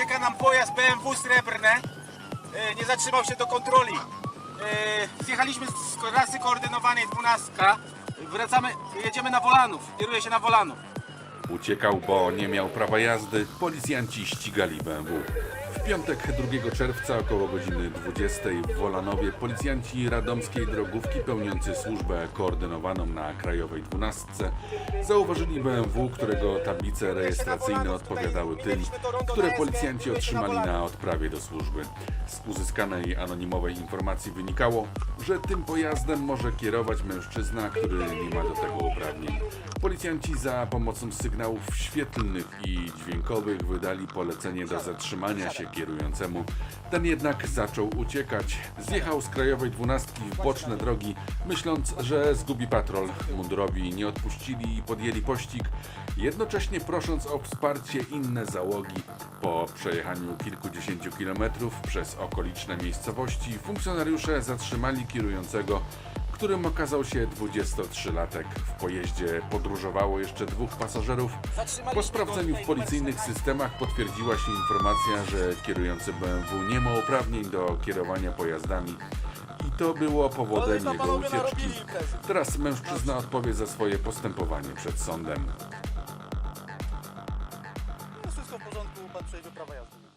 ucieka nam pojazd BMW srebrne. Nie zatrzymał się do kontroli. E, Zjechaliśmy z rasy koordynowanej 12. Wracamy, jedziemy na Wolanów. Kieruje się na Wolanów. Uciekał, bo nie miał prawa jazdy. Policjanci ścigali BMW. Piątek 2 czerwca około godziny 20 w Wolanowie policjanci radomskiej drogówki pełniący służbę koordynowaną na Krajowej 12 zauważyli BMW, którego tablice rejestracyjne odpowiadały tym, które policjanci otrzymali na odprawie do służby. Z uzyskanej anonimowej informacji wynikało, że tym pojazdem może kierować mężczyzna, który nie ma do tego uprawnień. Policjanci za pomocą sygnałów świetlnych i dźwiękowych wydali polecenie do zatrzymania się kierującemu. Ten jednak zaczął uciekać. Zjechał z krajowej dwunastki w boczne drogi, myśląc, że zgubi patrol. Mundurowi nie odpuścili i podjęli pościg, jednocześnie prosząc o wsparcie inne załogi. Po przejechaniu kilkudziesięciu kilometrów przez okoliczne miejscowości funkcjonariusze zatrzymali kierującego którym okazał się 23-latek. W pojeździe podróżowało jeszcze dwóch pasażerów. Po sprawdzeniu w policyjnych systemach potwierdziła się informacja, że kierujący BMW nie ma uprawnień do kierowania pojazdami i to było powodem jego ucieczki. Teraz mężczyzna odpowie za swoje postępowanie przed sądem. Wszystko w porządku, pan przejdzie prawa jazdy.